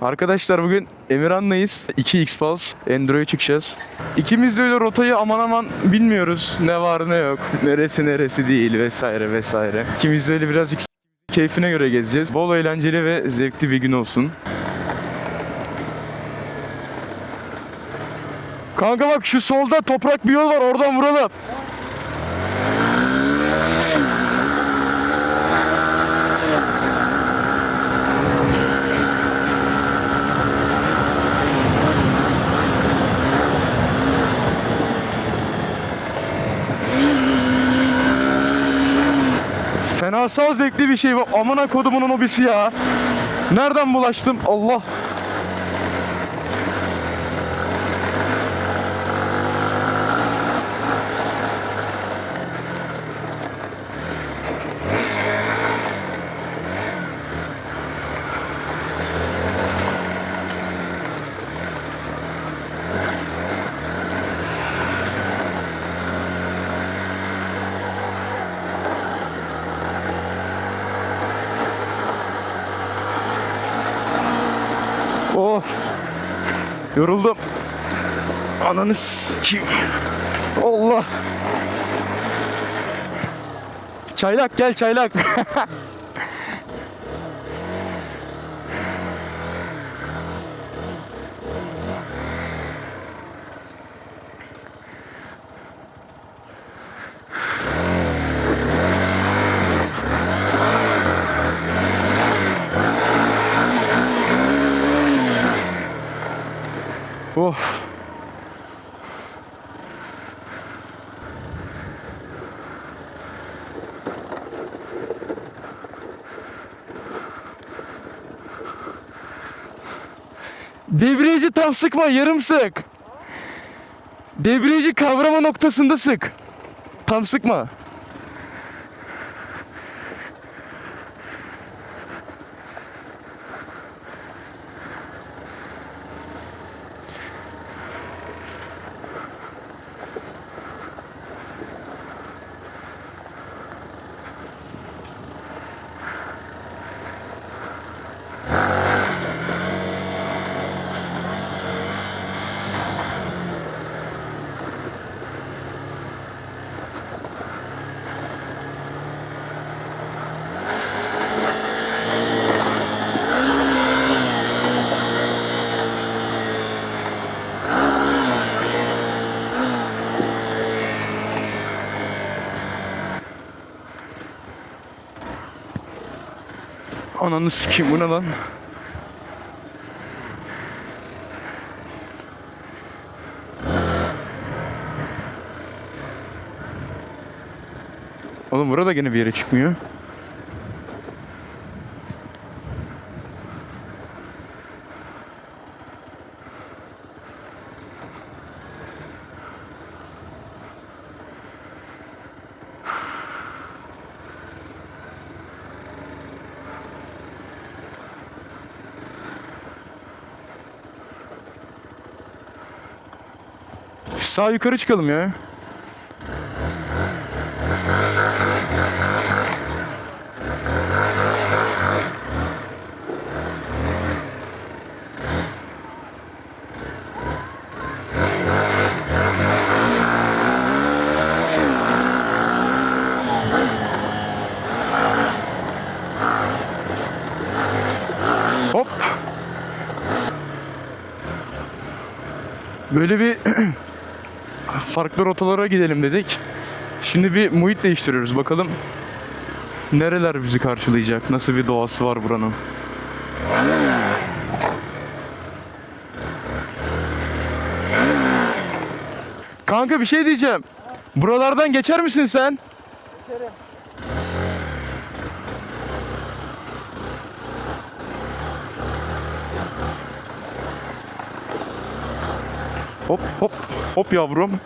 Arkadaşlar bugün Emirhan'layız. 2 X-Pulse Enduro'ya çıkacağız. İkimiz de öyle rotayı aman aman bilmiyoruz. Ne var ne yok. Neresi neresi değil vesaire vesaire. İkimiz de öyle birazcık keyfine göre gezeceğiz. Bol eğlenceli ve zevkli bir gün olsun. Kanka bak şu solda toprak bir yol var oradan vuralım. Fenasal zevkli bir şey bu. Amına kodumun obisi ya. Nereden bulaştım? Allah. Oh. Yoruldum. Ananı kim? Allah. Çaylak gel çaylak. Debriyajı tam sıkma, yarım sık. Debriyajı kavrama noktasında sık. Tam sıkma. Ananı sikeyim bu ne lan? Oğlum burada gene bir yere çıkmıyor. Sağ yukarı çıkalım ya. Hop. Böyle bir farklı rotalara gidelim dedik. Şimdi bir muhit değiştiriyoruz. Bakalım nereler bizi karşılayacak? Nasıl bir doğası var buranın? Kanka bir şey diyeceğim. Buralardan geçer misin sen? Hop hop hop yavrum.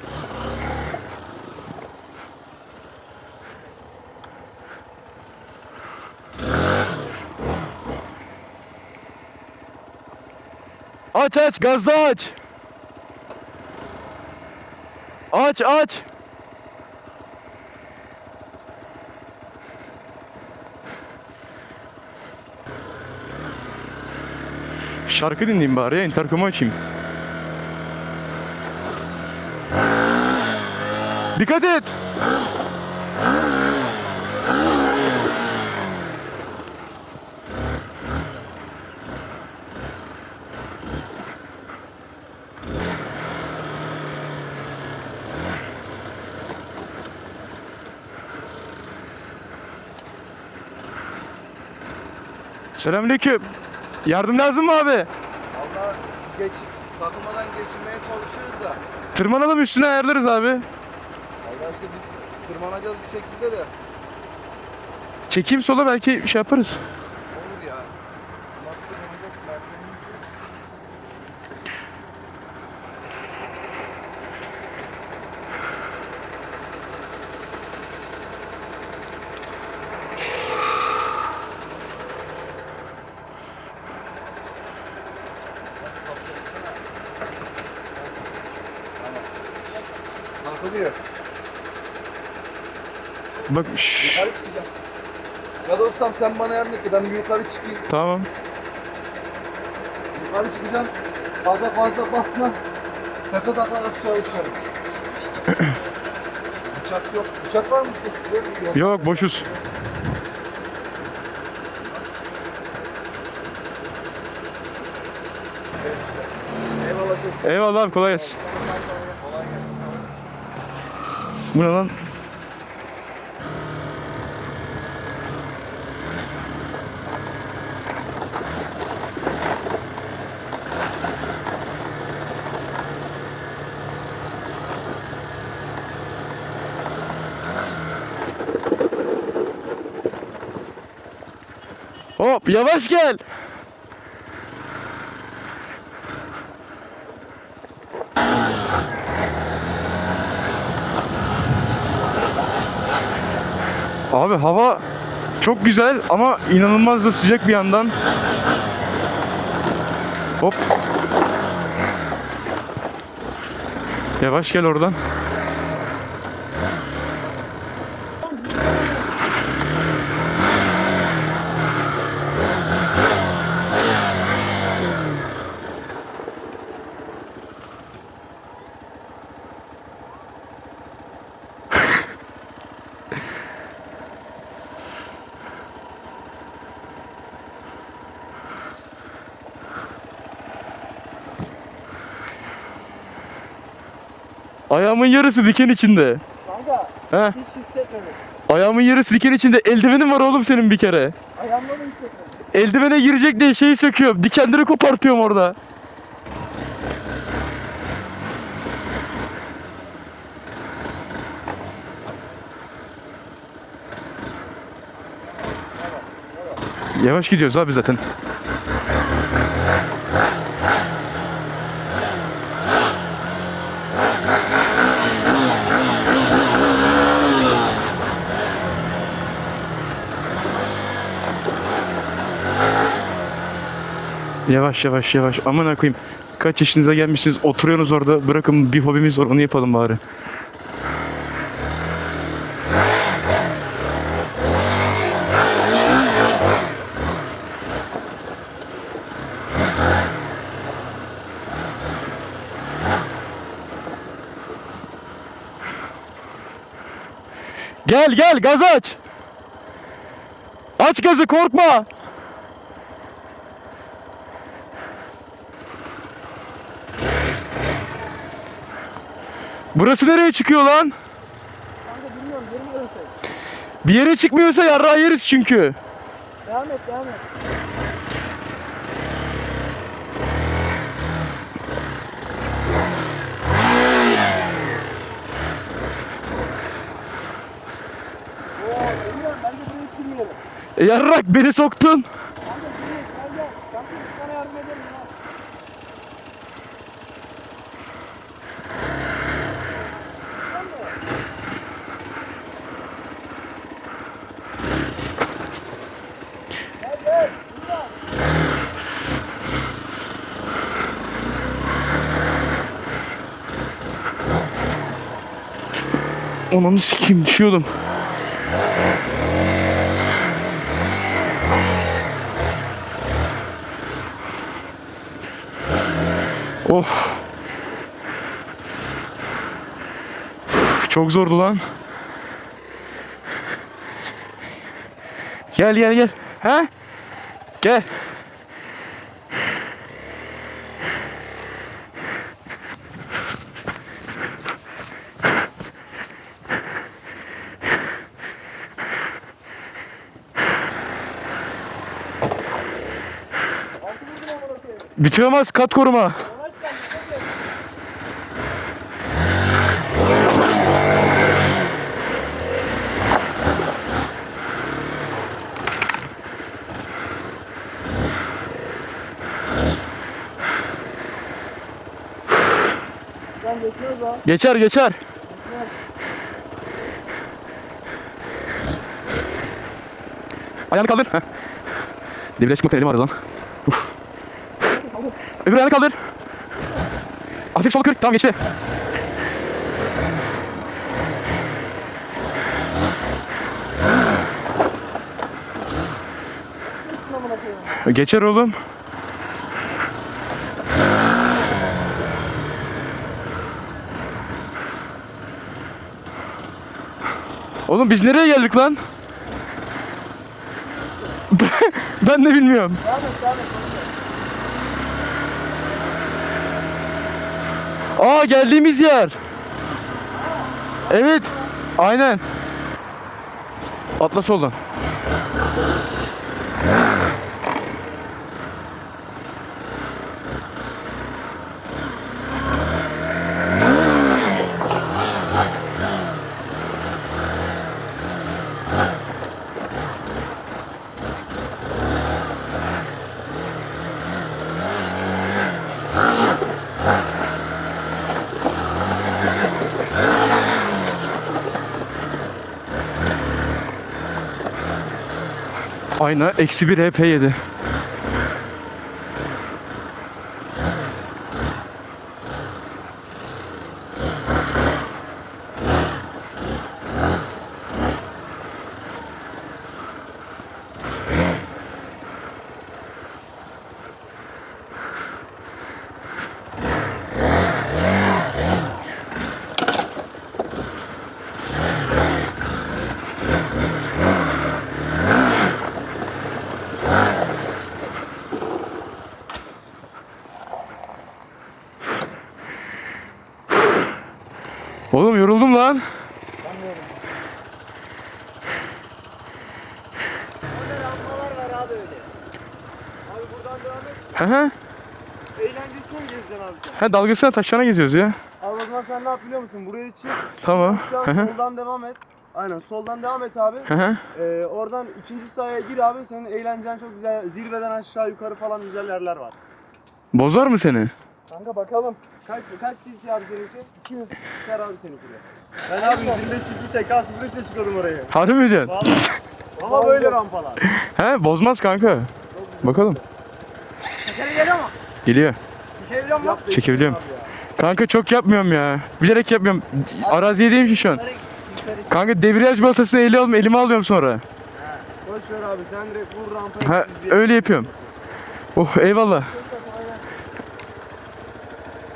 Aç aç gazda aç. Aç aç. Şarkı dinleyeyim bari interkomu açayım. Dikkat et. Selamünaleyküm. Yardım lazım mı abi? Valla geç, takılmadan geçirmeye çalışıyoruz da. Tırmanalım üstüne ayarlarız abi. İşte biz tırmanacağız bir şekilde de. Çekeyim sola belki şey yaparız. Olur ya. Takılıyor. Bak şşş. Yukarı çıkacağım. Ya da ustam sen bana yardım et ben bir yukarı çıkayım. Tamam. Yukarı çıkacağım. Fazla fazla basma. Tepe takla aşağı uçarım. Bıçak yok. Bıçak var mı işte size? Yok. Boşuz. Eyvallah abi. Kolay gelsin. Bu ne lan? Yavaş gel. Abi hava çok güzel ama inanılmaz da sıcak bir yandan. Hop. Yavaş gel oradan. Ayağımın yarısı diken içinde. Kanka He? hiç hissetmedim. Ayağımın yarısı diken içinde. Eldivenin var oğlum senin bir kere. Ayağımda da hissetmedim. Eldivene girecek diye şeyi söküyorum. Dikenleri kopartıyorum orada. Yavaş gidiyoruz abi zaten. Yavaş yavaş yavaş. Aman koyayım. Kaç yaşınıza gelmişsiniz oturuyorsunuz orada. Bırakın bir hobimiz var onu yapalım bari. Gel gel gaz aç. Aç gazı korkma. Burası nereye çıkıyor lan? Kanka bilmiyorum yerim orası. Bir yere çıkmıyorsa yarrağı yeriz çünkü. Devam et devam et. Oo, bilmiyorum ben de buraya hiç girmeyelim. E, yarrak beni soktun. Kanka girmeyiz gel gel. Ben de sana yardım ederim ya. Gel gel. Buradan. Ananı sikeyim düşüyordum. Oh. Çok zordu lan. Gel gel gel. He? Gel. Bitiremez kat koruma. Geçer geçer. Ayağını kaldır. Heh. Devreye çıkmaktan elim ağrıdı lan. Öbür ayağını kaldır. Hafif sol kırık. Tamam geçti. Geçer oğlum. Oğlum biz nereye geldik lan? ben de bilmiyorum. Devam et devam et. Aa geldiğimiz yer. Evet. Aynen. Atla soldan. Ayna eksi bir HP yedi. Hı. Eğlencesine mi gezeceksin abi sen? Ha dalgasına taşlarına geziyoruz ya. Abi o zaman sen ne yap biliyor musun? Buraya çık. Tamam. Hı. soldan devam et. Aynen soldan devam et abi. Ee, oradan ikinci sahaya gir abi. Senin eğlencen çok güzel. Zirveden aşağı yukarı falan güzel yerler var. Bozar mı seni? Kanka bakalım. Kaç kaç cc abi seninki? 200. Çıkar abi seninki de. Ben abi 125 cc TK05 ile çıkıyordum orayı. Harbi mi diyorsun? Vallahi. Ama böyle rampalar. He bozmaz kanka. Bakalım. Tekere geliyor mu? Geliyor. Çekebiliyor mu? Çekebiliyorum. Kanka çok yapmıyorum ya. Bilerek yapmıyorum. Araziye değilim ki şu an. Kanka debriyaj baltasını ele alıyorum, elime alıyorum sonra. Boş ver abi sen direkt vur rampaya. Ha öyle yapıyorum. Oh eyvallah.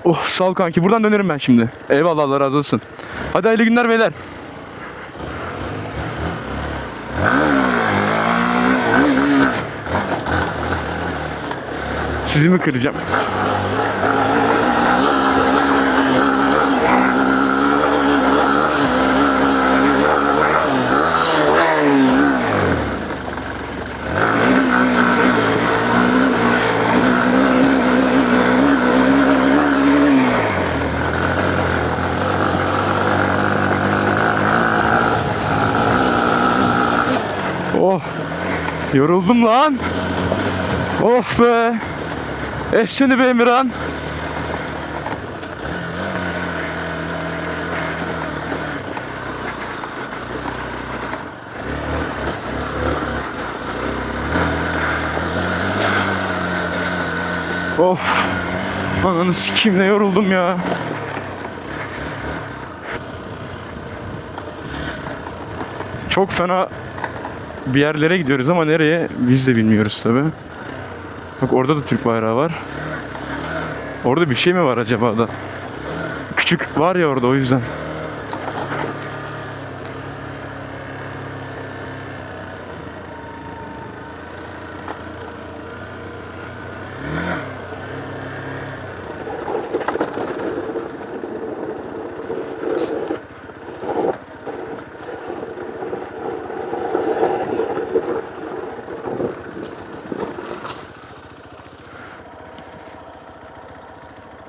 Oh sağ ol kanki. Buradan dönerim ben şimdi. Eyvallah Allah razı olsun. Hadi hayırlı günler beyler. Sizi mi kıracağım? Oh. Yoruldum lan. Of be. Eh seni be Emirhan. Of. Ananı sikeyim ne yoruldum ya. Çok fena bir yerlere gidiyoruz ama nereye biz de bilmiyoruz tabi. Bak orada da Türk bayrağı var. Orada bir şey mi var acaba da? Küçük var ya orada o yüzden.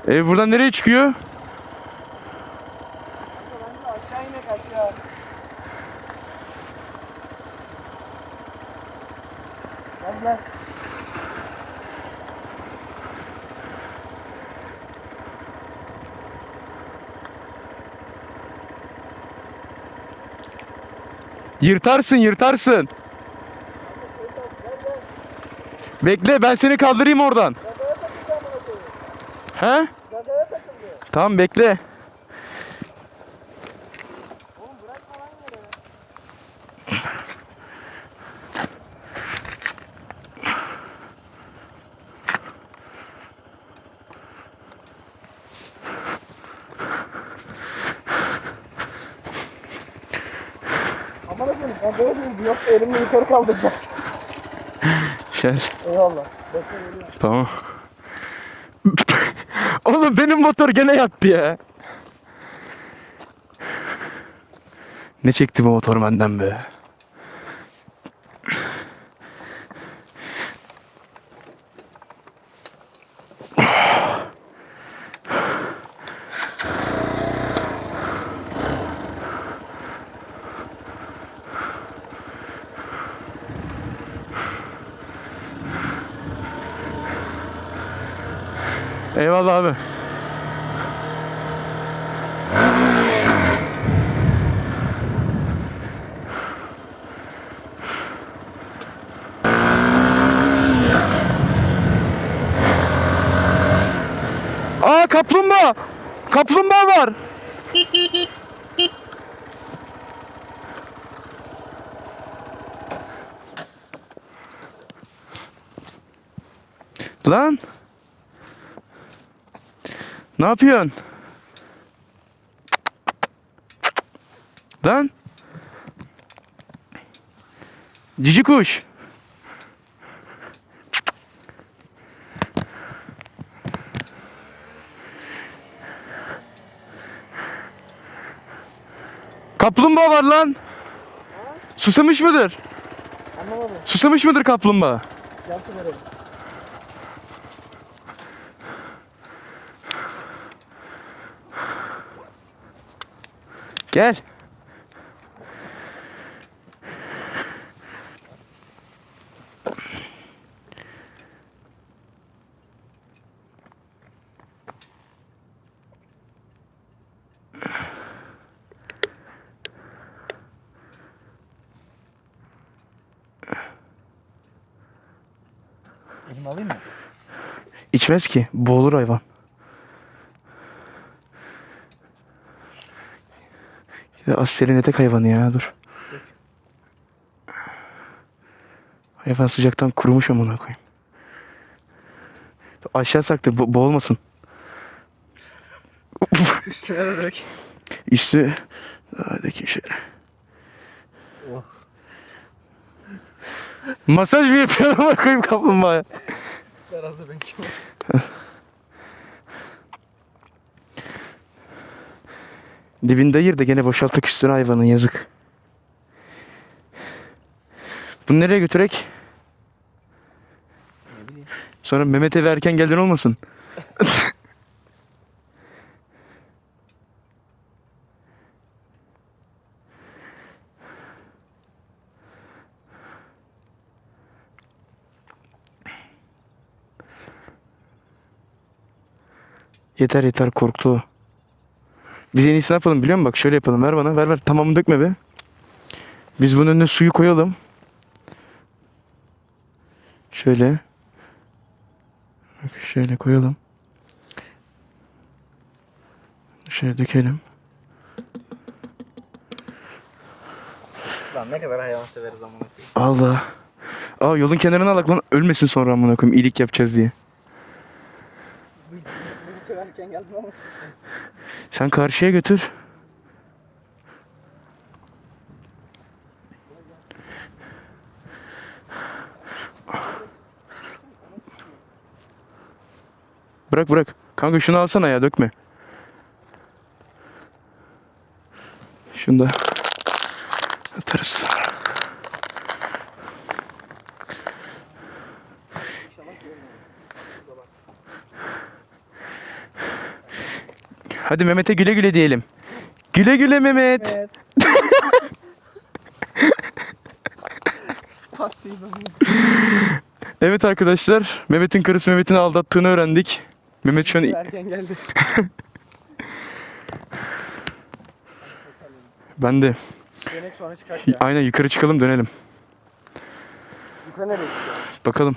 E buradan nereye çıkıyor? Aşağı inek aşağı. Gel lan. Yırtarsın yırtarsın. Bekle ben seni kaldırayım oradan. He? Tamam bekle. Oğlum bırakma lan yere. Aman efendim ben böyle değildim yoksa elimle yukarı kaldıracak. Gel. Eyvallah. Bekle geliyorum. Tamam. Oğlum benim motor gene yattı ya. Ne çekti bu motor benden be? Eyvallah abi. Aa kaplumbağa. Kaplumbağa var. Lan. Ne yapıyorsun? Lan. Cici kuş. Kaplumbağa var lan. Susamış mıdır? Anlamadım. Susamış mıdır kaplumbağa? Yaptım oraya. Gel. Elimi alayım mı? İçmez ki. Boğulur hayvan. Ya Asel'in etek hayvanı ya dur. Hayvan sıcaktan kurumuş amına koyayım. Aşağı saktı bo- boğulmasın. Üstüne de dök. Üstü hadi şöyle. Oh. Masaj mı yapıyor amına koyayım kaplumbağaya? Ver hazır ben çıkma. Dibinde ayır da gene boşalttık üstüne hayvanın yazık. Bunu nereye götürek? Sonra Mehmet eve erken geldin olmasın? Yeter yeter korktu. Biz en iyisi ne yapalım biliyor musun? Bak şöyle yapalım. Ver bana. Ver ver. Tamamını dökme be. Biz bunun önüne suyu koyalım. Şöyle. Bak şöyle koyalım. Şöyle dökelim. Lan ne kadar hayvan severiz amına koyayım. Allah. Aa yolun kenarına alak lan. Ölmesin sonra amına koyayım. İyilik yapacağız diye. Geldim ama. Sen karşıya götür. Bırak bırak. Kanka şunu alsana ya dökme. Şunu da atarız. Hadi Mehmet'e güle güle diyelim. Güle güle Mehmet. Evet. Evet arkadaşlar, Mehmet'in karısı Mehmet'in aldattığını öğrendik. Mehmet şu an Erken geldi. ben de Dönek sonra çıkar ya. aynen yukarı çıkalım dönelim. Yukarı nereye? Bakalım.